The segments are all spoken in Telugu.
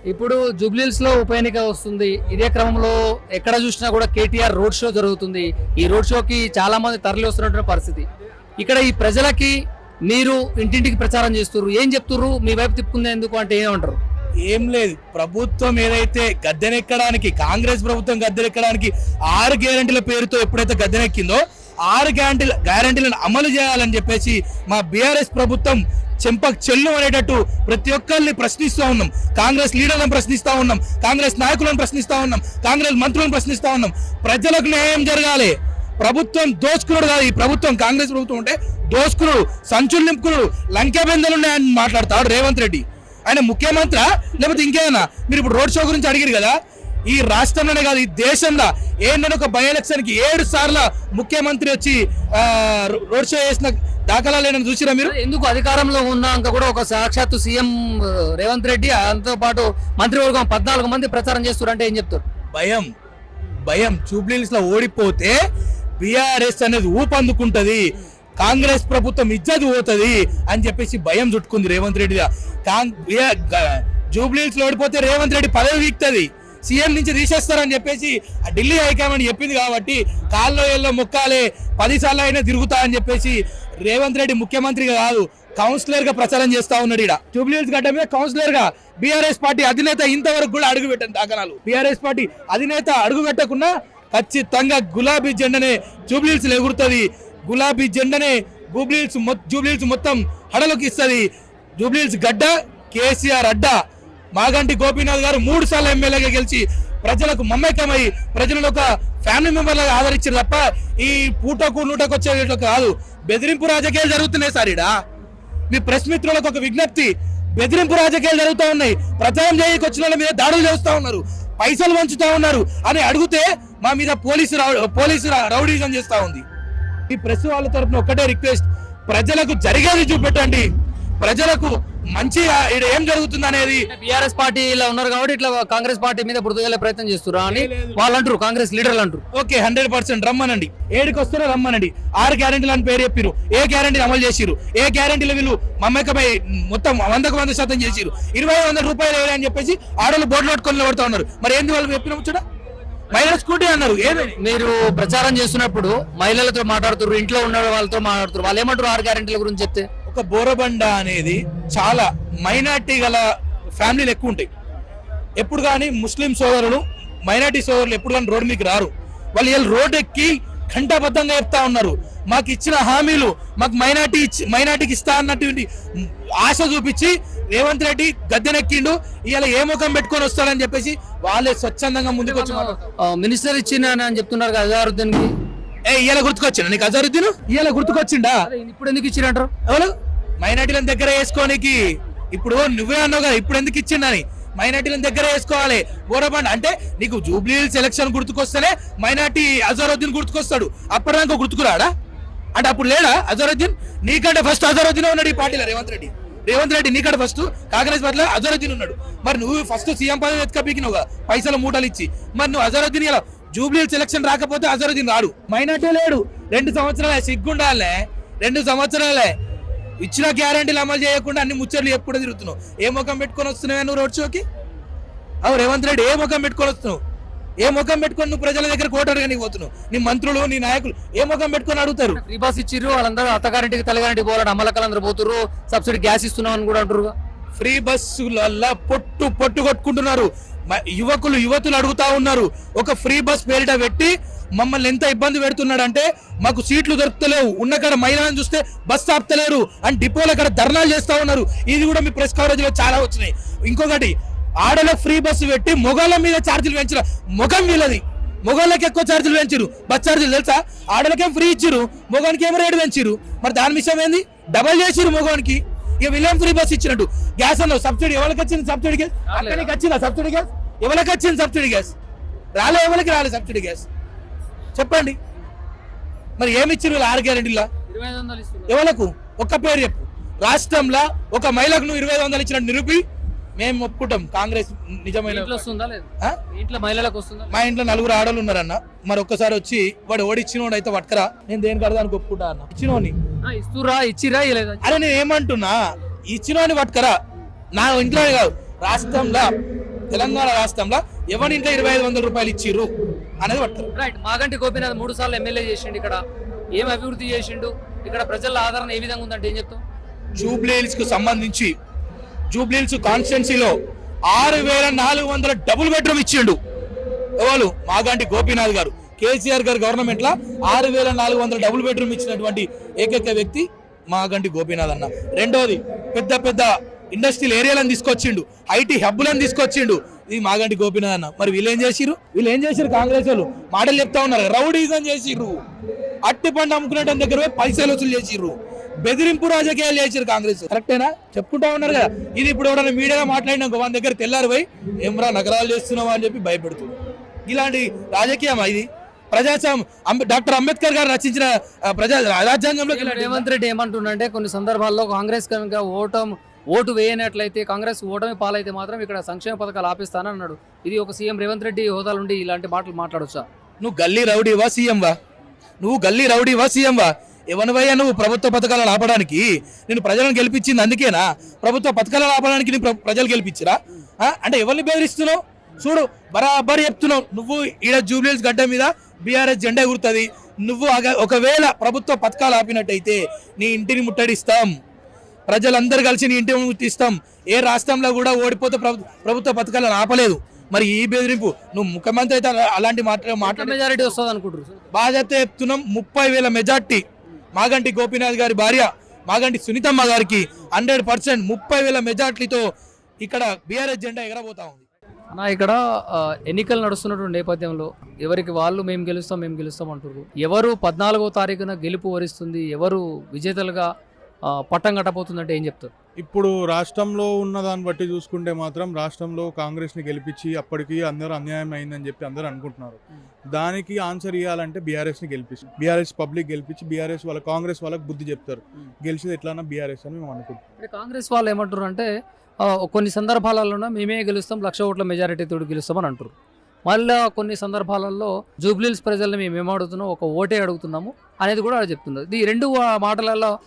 ఇప్పుడు జూబ్లీస్లో ఉప ఎన్నిక వస్తుంది. ఇదే క్రమంలో ఎక్కడ చూసినా కూడా కేటీఆర్ రోడ్ షో జరుగుతుంది. ఈ రోడ్ షోకి చాలా మంది తరలి వస్తున్నటువంటి పరిస్థితి. ఇక్కడ ఈ ప్రజలకి మీరు ఇంటింటికి ప్రచారం చేస్తున్నారు ఏం చెప్తున్నారు మీ వైపు తిప్పుకుందే ఎందుకు అంటే ఏమంటారు? ఏం లేదు. ప్రభుత్వం ఏదైతే గద్దెనెక్కడానికి కాంగ్రెస్ ప్రభుత్వం గద్దెనెక్కడానికి ఆరు గ్యారంటీల పేరుతో ఎప్పుడైతే గద్దెనెక్కిందో ఆరు గ్యారంటీల గ్యారంటీలను అమలు చేయాలని చెప్పేసి మా బీఆర్ఎస్ ప్రభుత్వం చెంపక్ చెల్లు అనేటట్టు ప్రతి ఒక్కరిని ప్రశ్నిస్తూ ఉన్నాం. కాంగ్రెస్ లీడర్లను ప్రశ్నిస్తూ ఉన్నాం. కాంగ్రెస్ నాయకులను ప్రశ్నిస్తూ ఉన్నాం. కాంగ్రెస్ మంత్రులను ప్రశ్నిస్తూ ఉన్నాం. ప్రజలకు న్యాయం జరగాలి. ప్రభుత్వం దోచుకున్నాడు కాదు. ఈ ప్రభుత్వం కాంగ్రెస్ ప్రభుత్వం ఉంటే దోచుకున్నాడు సంచులు నింపుకున్నాడు లంకా బెందలు ఉన్నాయని మాట్లాడతాడు రేవంత్ రెడ్డి. ఆయన ముఖ్యమంత్రి? లేకపోతే ఇంకేదన్నా? మీరు ఇప్పుడు రోడ్ షో గురించి అడిగారు కదా. ఈ రాష్ట్రంలోనే కాదు ఈ దేశంలో ఏంటంటే ఒక బై ఎలక్షన్కి ఏడు సార్లు ముఖ్యమంత్రి వచ్చి రోడ్ షో చేసిన దాఖలాలు ఏమైనా చూసిరా మీరు? ఎందుకు అధికారంలో ఉన్నాక కూడా ఒక సాక్షాత్తు సీఎం రేవంత్ రెడ్డి అంతో పాటు మంత్రివర్గం పద్నాలుగు మంది ప్రచారం చేస్తున్నారు అంటే ఏం చెప్తారు? భయం. భయం. జూబ్లీస్లో ఓడిపోతే బీఆర్ఎస్ అనేది ఊపందుకుంటది. కాంగ్రెస్ ప్రభుత్వం ఇజ్జత్ పోతుంది అని చెప్పేసి భయం చుట్టుకుంది రేవంత్ రెడ్డి జూబ్లీస్లో ఓడిపోతే రేవంత్ రెడ్డి పదవి వీక్తుంది. సీఎం నుంచి తీసేస్తారని చెప్పేసి ఆ ఢిల్లీ హైకమాండ్ చెప్పింది కాబట్టి కాల్లో ఎల్లో మొక్కాలే పదిసార్లు అయినా తిరుగుతా అని చెప్పేసి రేవంత్ రెడ్డి ముఖ్యమంత్రిగా కాదు కౌన్సిలర్గా ప్రచారం చేస్తా ఉన్నాడు ఇక్కడ జూబ్లీహిల్స్ గడ్డ మీద కౌన్సిలర్గా బీఆర్ఎస్ పార్టీ అధినేత ఇంతవరకు కూడా అడుగు పెట్టండి దాఖలాలు. బీఆర్ఎస్ పార్టీ అధినేత అడుగు పెట్టకుండా ఖచ్చితంగా గులాబీ జెండనే జూబ్లీహిల్స్ ఎగురుతుంది. గులాబీ జెండనే జూబ్లీహిల్స్ జూబ్లీహిల్స్ మొత్తం హడలోకి ఇస్తుంది. జూబ్లీహిల్స్ గడ్డ కేసీఆర్ అడ్డ. మాగంటి గోపీనాథ్ గారు మూడు సార్లు ఎమ్మెల్యేగా గెలిచి ప్రజలకు మమ్మకమై ప్రజలను ఒక ఫ్యామిలీ మెంబర్లు ఆదరించారు తప్ప ఈ పూటకు నూటకు వచ్చే కాదు. బెదిరింపు రాజకీయాలు జరుగుతున్నాయి సార్ ఇడా మీ ప్రెస్ మిత్రులకు ఒక విజ్ఞప్తి. బెదిరింపు రాజకీయాలు జరుగుతూ ఉన్నాయి. ప్రచారం చేయకు వచ్చిన వాళ్ళ మీద దాడులు చేస్తూ ఉన్నారు. పైసలు వంచుతా ఉన్నారు అని అడిగితే మా మీద పోలీసు పోలీసు రౌడీజం చేస్తూ ఉంది. ఈ ప్రెస్ వాళ్ళ తరపున ఒక్కటే రిక్వెస్ట్. ప్రజలకు జరిగేది చూపెట్టండి. ప్రజలకు మంచి ఈడ ఏం జరుగుతుంది అనేది బీఆర్ఎస్ పార్టీలో ఉన్నారు కాబట్టి ఇట్లా కాంగ్రెస్ పార్టీ మీద బురదగలే ప్రయత్నం చేస్తున్నారు అని వాళ్ళు అంటారు కాంగ్రెస్ లీడర్లు అంటారు ఓకే హండ్రెడ్ పర్సెంట్ రమ్మనండి. ఏడుకి వస్తారో రమ్మనండి. ఆరు గ్యారెంటీలు అని పేరు చెప్పిరు ఏ గ్యారెంటీ అమలు చేసిరు ఏ గ్యారెంటీలు వీళ్ళు మమ్మకమై మొత్తం వందకు వంద శాతం చేసిరు ఇరవై వందల రూపాయలు వేయాలి అని చెప్పేసి ఆడోళ్ళు బోర్డు పట్టుకొని నిలబడతా ఉన్నారు. మరి ఏంది వాళ్ళు చెప్పిన ముచ్చట? మహిళల స్కూటీ అన్నారు. మీరు ప్రచారం చేస్తున్నప్పుడు మహిళలతో మాట్లాడుతున్నారు ఇంట్లో ఉన్న వాళ్ళతో మాట్లాడుతున్నారు వాళ్ళు ఏమంటారు ఆరు గ్యారెంటీల గురించి చెప్తే? ఒక బోరబండ అనేది చాలా మైనార్టీ గల ఫ్యామిలీలు ఎక్కువ ఉంటాయి. ఎప్పుడు కానీ ముస్లిం సోదరులు మైనార్టీ సోదరులు ఎప్పుడు కానీ రోడ్డు మీకు రారు. వాళ్ళు వీళ్ళు రోడ్ ఎక్కి ఘంటాబద్ధంగా చెప్తా ఉన్నారు. మాకు ఇచ్చిన హామీలు మాకు మైనార్టీ ఇచ్చి మైనార్టీకి ఇస్తా అన్నటువంటి ఆశ చూపించి రేవంత్ రెడ్డి గద్దెనెక్కిండు. ఇవాళ ఏ ముఖం పెట్టుకొని వస్తాడని చెప్పేసి వాళ్ళే స్వచ్ఛందంగా ముందుకు వచ్చి మినిస్టర్ ఇచ్చిన అని చెప్తున్నారు అజారుద్దీన్కి ఏ ఇవాళ గుర్తుకొచ్చిండా నీకు అజరుద్దీన్? ఇవాళ గుర్తుకొచ్చిండా? ఇప్పుడు ఎందుకు ఇచ్చిరంటారు? ఎవరు? మైనార్టీలను దగ్గర వేసుకోనికి. ఇప్పుడు నువ్వే అన్నావు కదా ఇప్పుడు ఎందుకు ఇచ్చిండని మైనార్టీలను దగ్గర వేసుకోవాలి. బోరబండ అంటే నీకు జూబ్లీ సెలక్షన్ గుర్తుకొస్తేనే మైనార్టీ అజరుద్దీన్ గుర్తుకొస్తాడు. అప్పటిదాకా గుర్తుకురాడా? అంటే అప్పుడు లేడా అజరుద్దీన్? నీకంటే ఫస్ట్ అజరుద్దీన్ ఉన్నాడు ఈ పార్టీలో రేవంత్ రెడ్డి. రేవంత్ రెడ్డి నీకంటే ఫస్ట్ కాంగ్రెస్ పార్టీలో అజరుద్దీన్ ఉన్నాడు. మరి నువ్వు ఫస్ట్ సీఎం పదవి ఎత్తుక పీకినావు పైసలు మూటలు ఇచ్చి. మరి నువ్వు అజరుద్దీన్ ఇలా జూబ్లీ సెలక్షన్ రాకపోతే అజరుద్దీన్ రాడు. మైనార్టీ లేడు. రెండు సంవత్సరాలే సిగ్గుండాలే. రెండు సంవత్సరాలే ఇచ్చిన గ్యారంటీలు అమలు చేయకుండా అన్ని ముచ్చట్లు చెప్పుకుంటూ తిరుగుతున్నావు. ఏ ముఖం పెట్టుకొని వస్తున్నావు నువ్వు రోడ్ షోకి? అవు రేవంత్ రెడ్డి ఏ ముఖం పెట్టుకొని వస్తున్నావు? ఏ ముఖం పెట్టుకొని నువ్వు ప్రజల దగ్గర కోటడుగా నీకు పోతున్నావు? నీ మంత్రులు నీ నాయకులు ఏ ముఖం పెట్టుకొని అడుగుతారు? ఫ్రీ బస్ ఇచ్చిర్రు వాళ్ళందరూ అత్తగారింటికి తల్లిగారింటికి పోవాలని అమ్మలక్కలందరూ పోతుర్రు సబ్సిడీ గ్యాస్ ఇస్తున్నాం అని కూడా అంటారు ఫ్రీ బస్సులల్లా పొట్టు పొట్టు కొట్టుకుంటున్నారు. యువకులు యువతులు అడుగుతా ఉన్నారు. ఒక ఫ్రీ బస్ పేరిట పెట్టి మమ్మల్ని ఎంత ఇబ్బంది పెడుతున్నాడంటే మాకు సీట్లు దొరుకుతలేవు. ఉన్న కాడ మహిళలను చూస్తే బస్ ఆపుతలేరు. అని డిపోల కాడ ధర్నాలు చేస్తా ఉన్నారు. ఇది కూడా మీ ప్రెస్ కవరేజ్లో చాలా వచ్చినాయి. ఇంకొకటి ఆడలకు ఫ్రీ బస్సు పెట్టి మొగాళ్ళ మీద ఛార్జీలు పెంచిన ముఖం వీళ్ళది. మొగాళ్ళకి ఎక్కువ ఛార్జీలు పెంచిరు బస్ ఛార్జీలు తెలుసా? ఆడలకేం ఫ్రీ ఇచ్చిరు మొగానికి ఏమో రేటు పెంచిరు మరి దాని విషయం ఏంది? డబల్ చేసిరు మొగానికి. ఇక విలియం ఫ్రీ బస్ ఇచ్చినట్టు? గ్యాస్ అన్న సబ్సిడీ ఎవరికి వచ్చింది సబ్సిడీ గ్యాస్? అక్కడికి వచ్చిందా సబ్సిడీ గ్యాస్? ఎవరికి వచ్చింది సబ్సిడీ గ్యాస్? రాలే ఎవరికి రాలే సబ్సిడీ గ్యాస్? చెప్పండి. మరి ఏమి ఇచ్చారు ఆరు గ్యారెంటీలా ఎవలకు? ఒక్క పేరు చెప్పు. రాష్ట్రంలో ఒక మహిళకు నువ్వు ఇరవై ఐదు వందలు ఇచ్చినట్టు నిరూపి మేము ఒప్పుకుంటాం. కాంగ్రెస్ నిజమైన మా ఇంట్లో నలుగురు ఆడలు ఉన్నారన్న. మరి ఒక్కసారి వచ్చి వాడు ఓడిచ్చినోడు అయితే పట్టుకరా. నేను దేనికి అడదానికి ఒప్పుకుంటా అన్న? ఇచ్చినోని ఇస్తురా ఇచ్చిరా అరే నేను ఏమంటున్నా? ఇచ్చినోని పట్టుకరా. నా ఇంట్లో కాదు. రాష్ట్రంలో తెలంగాణ రాష్ట్రంలో ఎవరి ఇంట్లో ఇరవై ఐదు వందల రూపాయలు ఇచ్చిర్రు? అనేది పడతారు రైట్ మాగంటి గోపీనాథ్ మూడు సార్లు ఎమ్మెల్యే చేసిండు ఇక్కడ. ఏం అభివృద్ధి చేసిండు? ఇక్కడ ప్రజల ఆదరణ ఏ విధంగా ఉందంటే ఏం చెప్తాం జూబ్లీహిల్స్కు సంబంధించి జూబ్లీహిల్స్ కాన్స్టిట్యున్సీలో ఆరు వేల నాలుగు వందల డబుల్ బెడ్రూమ్ ఇచ్చిండు. ఎవరు? మాగంటి గోపీనాథ్ గారు. కేసీఆర్ గారు గవర్నమెంట్లో ఆరు వేల నాలుగు వందల డబుల్ బెడ్రూమ్ ఇచ్చినటువంటి ఏకైక వ్యక్తి మాగంటి గోపీనాథ్ అన్న. రెండోది పెద్ద పెద్ద ఇండస్ట్రియల్ ఏరియాలను తీసుకొచ్చిండు ఐటీ హబ్బులను తీసుకొచ్చిండు. ఇది మాగంటి గోపినాథ్ అన్న మరి వీళ్ళు ఏం చేసిరు వీళ్ళు ఏం చేసిరు కాంగ్రెస్ వాళ్ళు? మాటలు చెప్తా ఉన్నారు రౌడీజం చేసిర్రు. అట్టి పండు అమ్ముకునే దగ్గర పైసలు వసూలు చేసిర్రు. బెదిరింపు రాజకీయాలు చేసిరు కాంగ్రెస్ కరెక్టేనా? చెప్పుకుంటా ఉన్నారు కదా. ఇది ఇప్పుడు ఎవరైనా మీడియాలో మాట్లాడినాక వాళ్ళ దగ్గర తెల్లారు పోయి ఏమరా నగరాలు చేస్తున్నావా? అని చెప్పి భయపెడుతుంది. ఇలాంటి రాజకీయమా ఇది? ప్రజాస్వామ్యం అంబ- డాక్టర్ అంబేద్కర్ గారు రచించిన ప్రజా రాజ్యాంగంలో రేవంత్ రెడ్డి ఏమంటుండంటే కొన్ని సందర్భాల్లో కాంగ్రెస్ కనుక ఓటం ఓటు వేయనట్లయితే కాంగ్రెస్ ఓటమి పాలైతే మాత్రం ఇక్కడ సంక్షేమ పథకాలు ఆపిస్తానని అన్నాడు ఇది ఒక సీఎం రేవంత్ రెడ్డి హోదాలుండి ఇలాంటి మాటలు మాట్లాడొచ్చా? నువ్వు గల్లీ రౌడీవా సీఎం వా? నువ్వు గల్లీ రౌడీవా సీఎం వా? ఎవరివయ్యా నువ్వు ప్రభుత్వ పథకాలను ఆపడానికి నేను ప్రజలను గెలిపించింది అందుకేనా? ప్రభుత్వ పథకాలను ఆపడానికి నేను ప్ర- ప్రజలు గెలిపించిరా? అంటే ఎవరిని బెదిరిస్తున్నావు? చూడు బరాబర్ చెప్తున్నావు. నువ్వు ఈడ జూబ్లీస్ గడ్డ మీద బీఆర్ఎస్ జెండా ఎగురుతుంది. నువ్వు అగ- ఒకవేళ ప్రభుత్వ పథకాలు ఆపినట్టయితే నీ ఇంటిని ముట్టడిస్తాం. ప్రజలందరూ కలిసి నీ ఇంటిని ముట్టిస్తాం ఏ రాష్ట్రంలో కూడా ఓడిపోతే ప్రభు- ప్రభుత్వ పథకాలను ఆపలేదు. మరి ఈ బెదిరింపు నువ్వు ముఖ్యమంత్రి అయితే అలా- అలాంటి మాట మాట్లాడే మెజారిటీ వస్తుంది అనుకుంటారు బాధ్యత చెప్తున్నాం ముప్పై వేల మెజార్టీ. మాగంటి గోపీనాథ్ గారి భార్య మాగంటి సునీతమ్మ గారికి హండ్రెడ్ పర్సెంట్ ముప్పై వేల మెజార్టీతో ఇక్కడ బీఆర్ఎస్ జెండా ఎగరబోతా ఉంది. అన్న ఇక్కడ ఎన్నికలు నడుస్తున్నటువంటి నేపథ్యంలో ఎవరికి వాళ్ళు మేము గెలుస్తాం మేము గెలుస్తాం అంటున్నారు ఎవరు పద్నాలుగో తారీఖున గెలుపు వరిస్తుంది ఎవరు విజేతలుగా పట్టం కట్టబోతుందంటే ఏం చెప్తారు? ఇప్పుడు రాష్ట్రంలో ఉన్న దాన్ని బట్టి చూసుకుంటే మాత్రం రాష్ట్రంలో కాంగ్రెస్ని గెలిపించి అప్పటికి అందరూ అన్యాయం అయిందని చెప్పి అందరూ అనుకుంటున్నారు. దానికి ఆన్సర్ ఇవ్వాలంటే బీఆర్ఎస్ని గెలిపించి బీఆర్ఎస్ పబ్లిక్ గెలిపించి బీఆర్ఎస్ వాళ్ళ కాంగ్రెస్ వాళ్ళకి బుద్ధి చెప్తారు. గెలిచేది ఎట్లన్నా బీఆర్ఎస్ అని మేము అనుకుంటున్నాం. అంటే కాంగ్రెస్ వాళ్ళు ఏమంటారు అంటే కొన్ని సందర్భాలలో మేమే గెలుస్తాం లక్ష ఓట్ల మెజారిటీ తోటి గెలుస్తామని అంటారు మళ్ళీ కొన్ని సందర్భాలలో జూబ్లీల్స్ ప్రజల్ని మేము ఏం ఒక ఓటే అడుగుతున్నాము అనేది కూడా వాళ్ళు చెప్తున్నారు. ఈ రెండు మాటలలో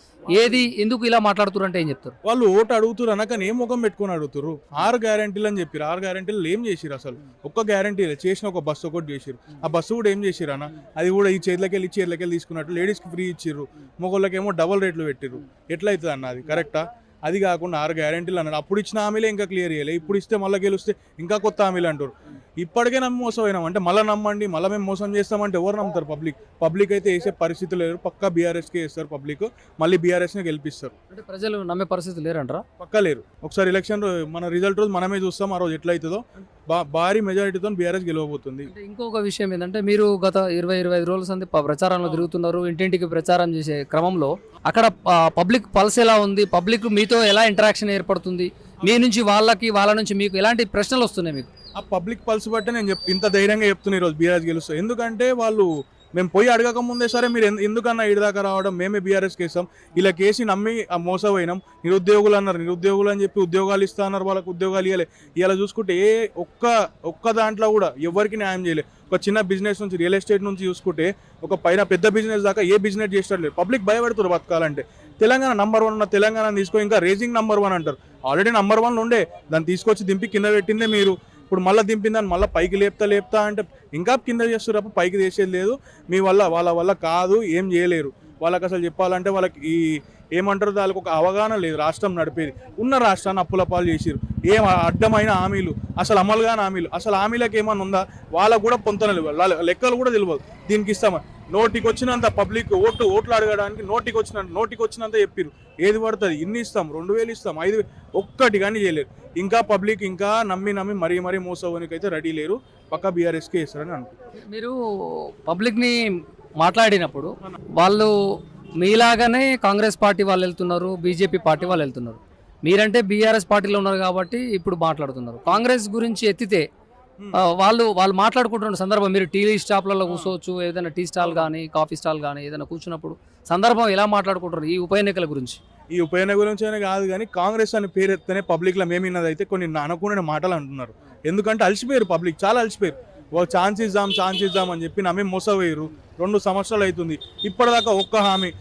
ఏది ఎందుకు ఇలా మాట్లాడుతున్నారు అంటే ఏం చెప్తారు? వాళ్ళు ఓటు అడుగుతారు అనక ఏం ముఖం పెట్టుకొని అడుగుతారు ఆరు గ్యారంటీలు అని చెప్పారు ఆరు గ్యారంటీలు ఏం చేసిరు అసలు? ఒక్క గ్యారంటీ చేసిన ఒక బస్సు ఒకటి చేసిరు ఆ బస్సు కూడా ఏం చేసిరు అన్న? అది కూడా ఈ చేతులకి వెళ్ళి చేతులకి వెళ్ళి తీసుకున్నట్టు లేడీస్కి ఫ్రీ ఇచ్చిర్రు. మొగోళ్ళకేమో డబల్ రేట్లు పెట్టిర్రు. ఎట్లయితుంది అవుతుంది అన్న అది? కరెక్టా అది కాకుండా ఆరు గ్యారంటీలు అన్నారు అప్పుడు ఇచ్చిన హామీలే ఇంకా క్లియర్ చేయలే. ఇప్పుడు ఇస్తే మళ్ళీ గెలిస్తే ఇంకా కొత్త హామీలు అంటారు ఇప్పటికే నమ్మి మోసం అయినాం అంటే మళ్ళీ నమ్మండి మళ్ళీ మేము మోసం చేస్తామంటే ఎవరు నమ్ముతారు పబ్లిక్? పబ్లిక్ అయితే వేసే పరిస్థితి లేరు. పక్కా బీఆర్ఎస్కే వేస్తారు పబ్లిక్. మళ్ళీ బీఆర్ఎస్ని గెలిపిస్తారు. అంటే ప్రజలు నమ్మే పరిస్థితి లేరంటారా? పక్కా లేరు. ఒకసారి ఎలక్షన్ మన రిజల్ట్ రోజు మనమే చూస్తాం ఆ రోజు ఎట్లా అవుతుందో బా- భారీ మెజారిటీతో బీఆర్ఎస్ గెలవబోతుంది. ఇంకొక విషయం ఏంటంటే మీరు గత ఇరవై ఇరవై ఐదు రోజుల సంది ప్రచారంలో తిరుగుతున్నారు. ఇంటింటికి ప్రచారం చేసే క్రమంలో అక్కడ పబ్లిక్ పల్స్ ఎలా ఉంది? పబ్లిక్ మీతో ఎలా ఇంటరాక్షన్ ఏర్పడుతుంది? మీ నుంచి వాళ్ళకి వాళ్ళ నుంచి మీకు ఎలాంటి ప్రశ్నలు వస్తున్నాయి మీకు? ఆ పబ్లిక్ పల్స్ బట్టి నేను చెప్ ఇంత ధైర్యంగా చెప్తున్నా ఈరోజు బీఆర్ఎస్ గెలుస్తాం. ఎందుకంటే వాళ్ళు మేము పోయి అడగక ముందే సరే మీరు ఎందు- ఎందుకన్నా ఇడి దాకా రావడం మేమే బీఆర్ఎస్ కేసాం. ఇలా కేసి నమ్మి ఆ మోసపోయినాం. నిరుద్యోగులు అన్నారు. నిరుద్యోగులు అని చెప్పి ఉద్యోగాలు ఇస్తా అన్నారు. వాళ్ళకి ఉద్యోగాలు ఇవ్వలే ఇలా చూసుకుంటే ఏ ఒక్క ఒక్క దాంట్లో కూడా ఎవరికి న్యాయం చేయలే. ఒక చిన్న బిజినెస్ నుంచి రియల్ ఎస్టేట్ నుంచి చూసుకుంటే ఒక పైన పెద్ద బిజినెస్ దాకా ఏ బిజినెస్ చేసేటలేదు పబ్లిక్ భయపడుతున్నారు బతకాలంటే. తెలంగాణ నంబర్ వన్ ఉన్న తెలంగాణ తీసుకొని ఇంకా రేసింగ్ నంబర్ వన్ అంటారు. ఆల్రెడీ నంబర్ వన్ ఉండే. దాన్ని తీసుకొచ్చి దింపి కింద పెట్టిందే మీరు. ఇప్పుడు మళ్ళీ దింపిందని మళ్ళీ పైకి లేపుతా లేపుతా అంటే ఇంకా కింద చేస్తారు పైకి చేసేది లేదు. మీ వల్ల వాళ్ళ వల్ల కాదు ఏం చేయలేరు. వాళ్ళకి అసలు చెప్పాలంటే వాళ్ళకి ఈ ఏమంటారు వాళ్ళకి ఒక అవగాహన లేదు. రాష్ట్రం నడిపేది. ఉన్న రాష్ట్రాన్ని అప్పుల పాలు చేసిరు ఏం అడ్డమైన హామీలు అసలు అమలు కాని హామీలు అసలు హామీలకు ఏమన్నా ఉందా? వాళ్ళకు కూడా పొంతన వాళ్ళ లెక్కలు కూడా తెలియదు దీనికి ఇస్తామని నోటికి వచ్చినంత పబ్లిక్ ఓటు ఓట్లు అడగడానికి నోటికి వచ్చినంత నోటికి వచ్చినంత చెప్పిరు ఏది పడుతుంది? ఇన్ని ఇస్తాం రెండు వేలు ఇస్తాం ఐదు వేలు ఒక్కటి కానీ చేయలేరు. ఇంకా పబ్లిక్ ఇంకా నమ్మి నమ్మి మరీ మరీ మోసవనికి అయితే రెడీ లేరు. పక్క బీఆర్ఎస్కే ఇస్తారని అనుకుంటున్నాను మీరు పబ్లిక్ని మాట్లాడినప్పుడు వాళ్ళు మీలాగానే కాంగ్రెస్ పార్టీ వాళ్ళు వెళ్తున్నారు బీజేపీ పార్టీ వాళ్ళు వెళ్తున్నారు. మీరంటే బీఆర్ఎస్ పార్టీలో ఉన్నారు కాబట్టి ఇప్పుడు మాట్లాడుతున్నారు. కాంగ్రెస్ గురించి ఎత్తితే వాళ్ళు వాళ్ళు మాట్లాడుకుంటున్న సందర్భం మీరు టీ స్టాప్లలో కూర్చోవచ్చు ఏదైనా టీ స్టాల్ కానీ కాఫీ స్టాల్ కానీ ఏదైనా కూర్చున్నప్పుడు సందర్భం ఎలా మాట్లాడుకుంటారు ఈ ఉప ఎన్నికల గురించి? ఈ ఉప ఎన్నిక గురించి అయినా కాదు కానీ కాంగ్రెస్ అని పేరు ఎత్తేనే పబ్లిక్లో మేమిన్నది అయితే కొన్ని అనుకునే మాటలు అంటున్నారు. ఎందుకంటే అలసిపోయారు పబ్లిక్ చాలా అలసిపోయారు. ఓ ఛాన్స్ ఇద్దాం ఛాన్స్ ఇద్దాం అని చెప్పి నమ్మి మోసపోయారు. రెండు సంవత్సరాలు అవుతుంది ఇప్పటిదాకా ఒక్క హామీ.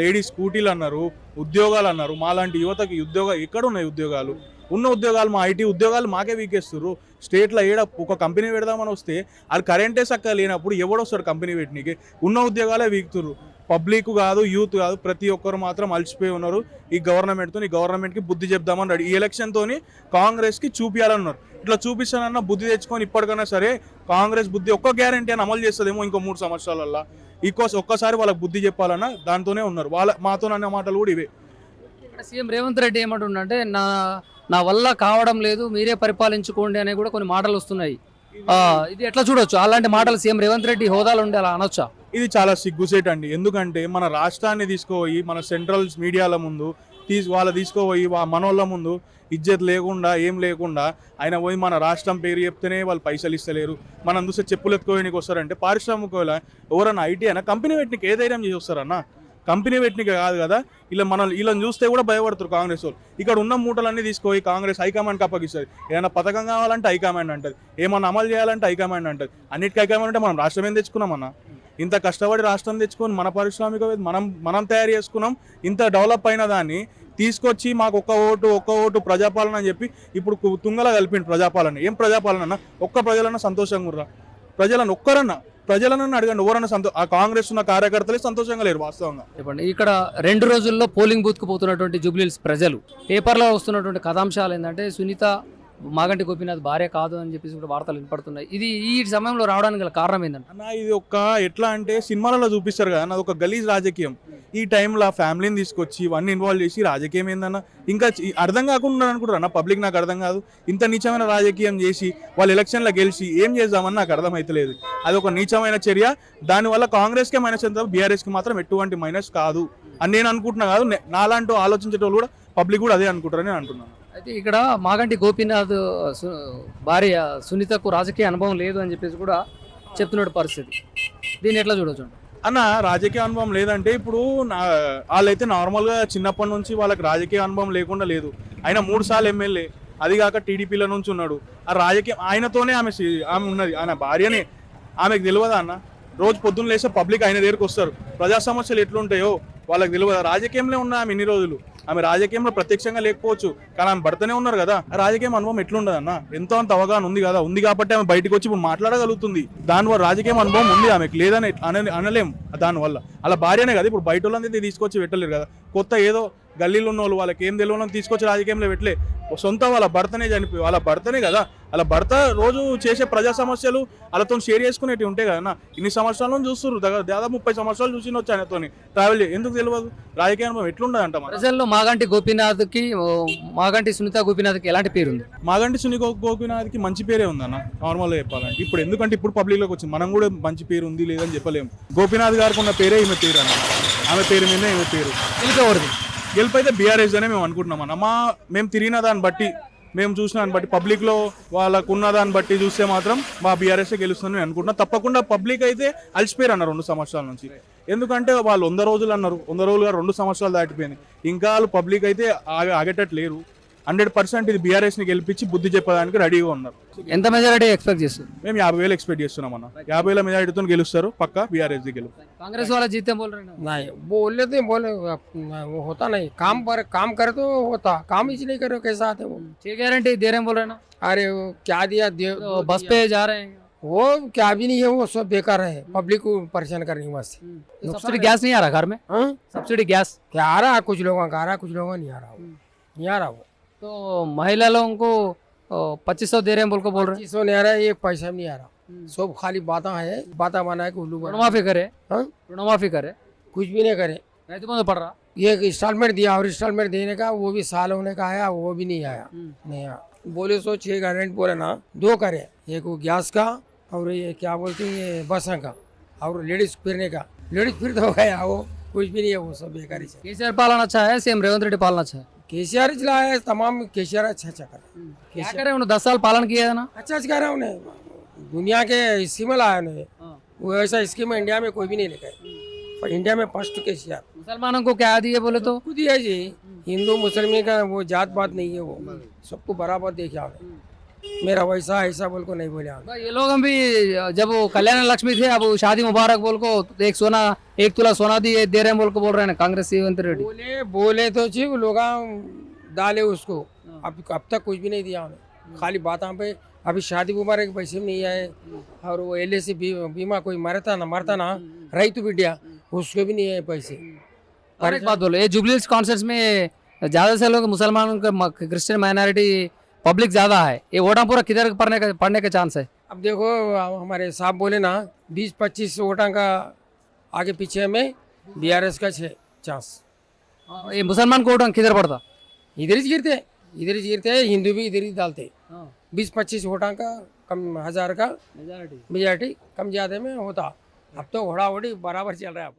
లేడీస్ స్కూటీలు అన్నారు ఉద్యోగాలు అన్నారు. మాలాంటి యువతకి ఉద్యోగ ఎక్కడ ఉన్నాయి ఉద్యోగాలు? ఉన్న ఉద్యోగాలు మా ఐటీ ఉద్యోగాలు మాకే వీకేస్తారు స్టేట్లో ఏడ ఒక కంపెనీ పెడదామని వస్తే అది కరెంటే చక్కగా లేనప్పుడు ఎవడొస్తాడు కంపెనీ పెట్టినకి? ఉన్న ఉద్యోగాలే వీకుతుర్రు. పబ్లిక్ కాదు యూత్ కాదు ప్రతి ఒక్కరు మాత్రం అలసిపోయి ఉన్నారు. ఈ గవర్నమెంట్తో ఈ గవర్నమెంట్కి బుద్ధి చెప్దామన్నాడు ఈ ఎలక్షన్తోని కాంగ్రెస్కి చూపించాలన్నారు ఇట్లా చూపిస్తానన్న బుద్ధి తెచ్చుకొని ఇప్పటికైనా సరే కాంగ్రెస్ బుద్ధి ఒక్క గ్యారంటీ అని అమలు చేస్తుందేమో ఇంకో మూడు సంవత్సరాలల్లో. ఇంకో ఒక్కసారి వాళ్ళకి బుద్ధి చెప్పాలన్నా దాంతోనే ఉన్నారు. వాళ్ళ మాతో అన్న మాటలు కూడా ఇవే. సీఎం రేవంత్ రెడ్డి ఏమంటుండంటే నా నా వల్ల కావడం లేదు మీరే పరిపాలించుకోండి అనే కూడా కొన్ని మాటలు వస్తున్నాయి. ఇది ఎట్లా చూడొచ్చు? అలాంటి మాటలు సీఎం రేవంత్ రెడ్డి హోదాలో ఉండే అలా అనొచ్చా? ఇది చాలా సిగ్గుసేట్ అండి. ఎందుకంటే మన రాష్ట్రాన్ని తీసుకుపోయి మన సెంట్రల్ మీడియాల ముందు తీసు వాళ్ళ తీసుకుపోయి మనోళ్ళ ముందు ఇజ్జత్ లేకుండా ఏం లేకుండా ఆయన పోయి మన రాష్ట్రం పేరు చెప్తేనే వాళ్ళు పైసలు ఇస్తలేరు. మనం చూస్తే చెప్పులు ఎత్తుకోవడానికి వస్తారంటే పారిశ్రామిక ఎవరైనా ఐటీ అయినా కంపెనీ పెట్టినకి ఏ ధైర్యం చేసి వస్తారన్నా? కంపెనీ పెట్టినకి కాదు కదా. ఇలా మనం వీళ్ళని చూస్తే కూడా భయపడతారు కాంగ్రెస్ వాళ్ళు. ఇక్కడ ఉన్న మూటలన్నీ తీసుకుపోయి కాంగ్రెస్ హైకమాండ్కి అప్పగిస్తుంది ఏదైనా పథకం కావాలంటే హైకమాండ్ అంటది. ఏమన్నా అమలు చేయాలంటే హైకమాండ్ అంటది. అన్నిటికీ హైకమాండ్ అంటే మనం రాష్ట్రం ఏం తెచ్చుకున్నామన్నా ఇంత కష్టపడి రాష్ట్రం తెచ్చుకొని మన పారిశ్రామిక మనం మనం తయారు చేసుకున్నాం. ఇంత డెవలప్ అయిన దాన్ని తీసుకొచ్చి మాకు ఒక్క ఓటు ఒక్క ఓటు ప్రజాపాలన అని చెప్పి ఇప్పుడు తుంగలా తుంగల కలిపిండు ప్రజాపాలన. ఏం ప్రజాపాలన ఒక్క ప్రజలన్నా సంతోషంగా ఉర్రా ప్రజలను ఒక్కరన్నా ప్రజలను అడగండి ఎవరన్నా సంతో ఆ కాంగ్రెస్ ఉన్న కార్యకర్తలే సంతోషంగా లేరు వాస్తవంగా. చెప్పండి ఇక్కడ రెండు రోజుల్లో పోలింగ్ బూత్కు పోతున్నటువంటి జూబ్లీస్ ప్రజలు పేపర్లో వస్తున్నటువంటి కథాంశాలు ఏంటంటే సునీత మాగంటి గోపీనాథ్ భార్య కాదు అని చెప్పేసి కూడా వార్తలు వినపడుతున్నాయి. ఇది ఈ సమయంలో రావడానికి గల కారణం ఏంటంటే అన్న ఇది ఒక ఎట్లా అంటే సినిమాలలో చూపిస్తారు కదా అన్న, అది ఒక గలీజ్ రాజకీయం. ఈ టైంలో ఆ ఫ్యామిలీని తీసుకొచ్చి ఇవన్నీ ఇన్వాల్వ్ చేసి రాజకీయం ఏందన్న? ఇంకా అర్థం కాకుండా అనుకుంటారు అన్న? పబ్లిక్ నాకు అర్థం కాదు. ఇంత నీచమైన రాజకీయం చేసి వాళ్ళు ఎలక్షన్లో గెలిచి ఏం చేద్దామని నాకు అర్థమైతలేదు. అది ఒక నీచమైన చర్య. దానివల్ల కాంగ్రెస్కే మైనస్ ఎంత? బీఆర్ఎస్కి మాత్రం ఎటువంటి మైనస్ కాదు. అని నేను అనుకుంటున్నా కాదు. నే- నాలాంటి ఆలోచించేటోళ్ళు కూడా పబ్లిక్ కూడా అదే అనుకుంటారని నేను అంటున్నాను. అయితే ఇక్కడ మాగంటి గోపీనాథ్ భార్య సునీతకు రాజకీయ అనుభవం లేదు అని చెప్పేసి కూడా చెప్తున్నాడు పరిస్థితి. దీన్ని ఎట్లా చూడొచ్చు? అన్న రాజకీయ అనుభవం లేదంటే ఇప్పుడు నా వాళ్ళైతే నార్మల్గా చిన్నప్పటి నుంచి వాళ్ళకి రాజకీయ అనుభవం లేకుండా లేదు. ఆయన మూడు సార్లు ఎమ్మెల్యే అది కాక టీడీపీలో నుంచి ఉన్నాడు. ఆ రాజకీయం ఆయనతోనే ఆమె ఆమె ఉన్నది. ఆయన భార్యనే. ఆమెకు తెలియదా అన్న? రోజు పొద్దున్న లేస్తే పబ్లిక్ ఆయన దగ్గరికి వస్తారు. ప్రజా సమస్యలు ఎట్లుంటాయో వాళ్ళకి తెలియదు. రాజకీయంలో ఉన్న ఆమె ఇన్ని రోజులు. ఆమె రాజకీయంలో ప్రత్యక్షంగా లేకపోవచ్చు. కానీ ఆమె భర్తనే ఉన్నారు కదా. రాజకీయం అనుభవం ఎట్లుండదు అన్న ఎంతో అంత అవగాహన ఉంది కదా. ఉంది కాబట్టి ఆమె బయటకు వచ్చి ఇప్పుడు మాట్లాడగలుగుతుంది. దానివల్ల రాజకీయం అనుభవం ఉంది ఆమెకు. లేదని అనలేము అనలేం. దానివల్ల. అలా భార్యనే కదా. ఇప్పుడు బయట వాళ్ళందరినీ తీసుకొచ్చి పెట్టలేరు కదా. కొత్త ఏదో గల్లీలో ఉన్న వాళ్ళు వాళ్ళకి ఏం తెలియని తీసుకొచ్చి రాజకీయంలో పెట్టలే. సొంత వాళ్ళ భర్తనే చనిపోయి వాళ్ళ భర్తనే కదా. వాళ్ళ భర్త రోజు చేసే ప్రజా సమస్యలు వాళ్ళతో షేర్ చేసుకునేవి ఉంటాయి కదా. ఇన్ని సంవత్సరాల నుంచి చూస్తున్నారు దగ్గర దాదాపు ముప్పై సంవత్సరాలు చూసి వచ్చి ఆయనతో ట్రావెల్ చేయి ఎందుకు తెలియదు? రాజకీయ అనుభవం ఎట్లుండదు అంట ప్రజల్లో మాగంటి గోపీనాథ్కి మాగంటి సునీత గోపీనాథ్కి ఎలాంటి పేరు ఉంది మాగంటి సుని గో- గోపినాథ్కి మంచి పేరే ఉందన్న. నార్మల్గా చెప్పాలంటే. ఇప్పుడు ఎందుకంటే ఇప్పుడు పబ్లిక్లోకి వచ్చింది. మనం కూడా మంచి పేరు ఉంది లేదని చెప్పలేము. గోపినాథ్ గారికి ఉన్న పేరే ఈమె పేరు అన్న. ఆమె పేరు మీదే ఈమె పేరు. గెలిపేవాడిది గెలుపు అయితే బీఆర్ఎస్ అనే మేము అనుకుంటున్నాం అన్న. మా మేము తిరిగిన దాన్ని బట్టి మేము చూసిన దాన్ని బట్టి పబ్లిక్లో వాళ్ళకున్న దాన్ని బట్టి చూస్తే మాత్రం మా బీఆర్ఎస్ఏ గెలుస్తుందని నేను అనుకుంటున్నా. తప్పకుండా పబ్లిక్ అయితే అలసిపోయారు అన్న రెండు సంవత్సరాల నుంచి. ఎందుకంటే వాళ్ళు వంద రోజులు అన్నారు. వంద రోజులుగా రెండు సంవత్సరాలు దాటిపోయింది. ఇంకా వాళ్ళు పబ్లిక్ అయితే ఆగ ఆగేటట్టు లేరు. హండ్రెడ్ పర్సెంట్ ఇది బీఆర్ఎస్ని గెలిపించి బుద్ధి చెప్పడానికి రెడీగా ఉన్నారు ఎంత మెజారిటీ ఎక్స్పెక్ట్ చేస్తుంది మేము యాభై వేలు ఎక్స్పెక్ట్ చేస్తున్నాం అన్న యాభై వేల మెజారిటీతో గెలుస్తారు పక్క బీఆర్ఎస్ గెలుపు कांग्रेस वाला जीते बोल रहे हैं ना नहीं बोल लेते हैं, बोले वो होता नहीं काम पर काम करे तो होता काम इसलिए करो कैसा आते वो छह गारंटी दे रहे हैं बोल रहे हैं ना अरे वो क्या दिया दे तो बस पे जा रहे हैं वो क्या भी नहीं है वो सब बेकार है पब्लिक को परेशान करने के वास्ते तो सब्सिडी गैस नहीं आ रहा घर में हाँ? सब्सिडी गैस क्या आ रहा है कुछ लोगों का आ रहा है कुछ लोगों का नहीं आ रहा वो नहीं आ रहा वो तो महिला लोगों को पच्चीस सौ दे रहे हैं बोल को बोल रहे हैं? सौ नहीं आ रहा है एक पैसा भी नहीं आ रहा। हम्म। सब खाली बात है बात माना है कि उल्लू माफ़ी करे? हाँ? माफ़ी करे? कुछ भी नहीं करे। नहीं तो पड़ रहा। ये इंस्टॉलमेंट दिया और इंस्टॉलमेंट देने का वो भी साल होने का आया वो भी नहीं आया। हम्म। नहीं आया। बोले सो छह का रेंट बोले ना दो करे। एक वो गैस का और ये क्या बोलते हैं ये बसा का और लेडीज़ फिरने का। लेडीज़ फिर तो गया वो कुछ भी नहीं है वो सब बेकारी है अच्छा है सीएम रेवंत रेड्डी पालन अच्छा है। केसीआर जिला है तमाम केसीआर अच्छा अच्छा कर क्या हैं? उन्होंने दस साल पालन किया है ना? अच्छा अच्छा कर रहा उन्हें। दुनिया के स्कीम लाया उन्हें। वो ऐसा स्कीम इंडिया में कोई भी नहीं लेकर पर इंडिया में फ़र्स्ट केसीआर। मुसलमानों को क्या दिए बोले तो? खुद ही है जी। हिंदू मुस्लिम का वो जात पात नहीं है वो। सबको बराबर देखे मेरा वैसा ऐसा बोल को नहीं बोले ये लोग हम भी जब वो कल्याण लक्ष्मी थे अब शादी मुबारक बोल को एक सोना एक तुला सोना दिए दे रहे हैं बोल को बोल रहे हैं कांग्रेस रेवंत रेड्डी बोले बोले तो जी वो लोग डाले उसको। अब अब तक कुछ भी नहीं दिया उन्हें खाली बातों पे अभी शादी मुबारक पैसे भी नहीं आए और वो एल बी, बीमा कोई मरता ना मरता ना रही तो बिटिया उसके भी नहीं आए पैसे। और एक बात बोलो ये जुबलीस कॉन्सर्ट्स में ज़्यादा से लोग मुसलमानों का म- क्रिश्चियन माइनॉरिटी पब्लिक ज़्यादा है। ये वोटा पूरा किधर पड़ने का पड़ने का चांस है? अब देखो हमारे साहब बोले ना बीस पच्चीस वोटा का आगे पीछे में बीआरएस का छः चांस ये मुसलमान को वोटा किधर पड़ता? इधर ही गिरते हैं इधर ही गिरते हैं हिंदू भी इधर ही डालते बीस पच्चीस वोटा का कम हज़ार का मेजोरिटी कम ज़्यादा में होता। अब तो घोड़ा घोड़ी बराबर चल रहा है